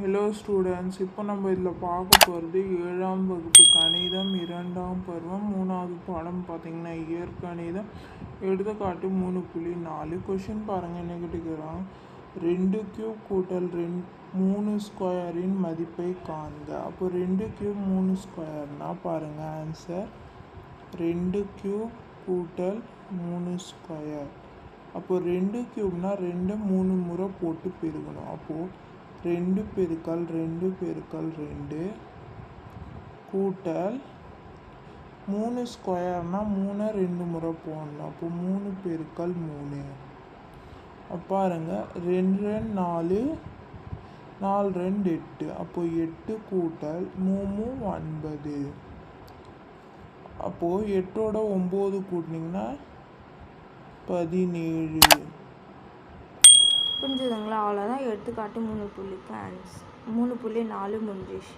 Hello students இப்போ நம்ம இதில் பார்க்க போகிறது ஏழாம் வகுப்பு கணிதம் இரண்டாம் பருவம் மூணாவது பாடம் பார்த்தீங்கன்னா இயற்கணிதம் எடுத்துக்காட்டு மூணு புள்ளி நாலு. கொஷின் பாருங்கள் என்ன கேட்டுக்கிறான்? ரெண்டு கியூப் கூட்டல் ரெண் மூணு ஸ்கொயரின் மதிப்பை காண்க. அப்போ ரெண்டு கியூப் மூணு ஸ்கொயர்னா பாருங்கள் ஆன்சர் ரெண்டு கியூப் கூட்டல் மூணு ஸ்கொயர் அப்போ ரெண்டு கியூப்னால் ரெண்டு மூணு முறை போட்டு பெருகணும். அப்போது ரெண்டு பெருக்கல் ரெண்டு பெருக்கல் ரெண்டு கூட்டல் மூணு ஸ்கொயர்னால் மூணு ரெண்டு முறை போடணும். அப்போ மூணு பெருக்கல் மூணு. பாருங்க ரெண்டு ரெண்டு நாலு நாலு ரெண்டு எட்டு. அப்போ எட்டு கூட்டல் மூணு ஒன்பது. அப்போது எட்டோட ஒம்பது கூட்டினீங்கன்னா பதினேழு. புரிஞ்சுதுங்களா? அவ்வளோதான் எடுத்துக்காட்டு. மூணு புள்ளிக்கு ஆன்ஸ் மூணு புள்ளி நாலு முடிஞ்சிச்சு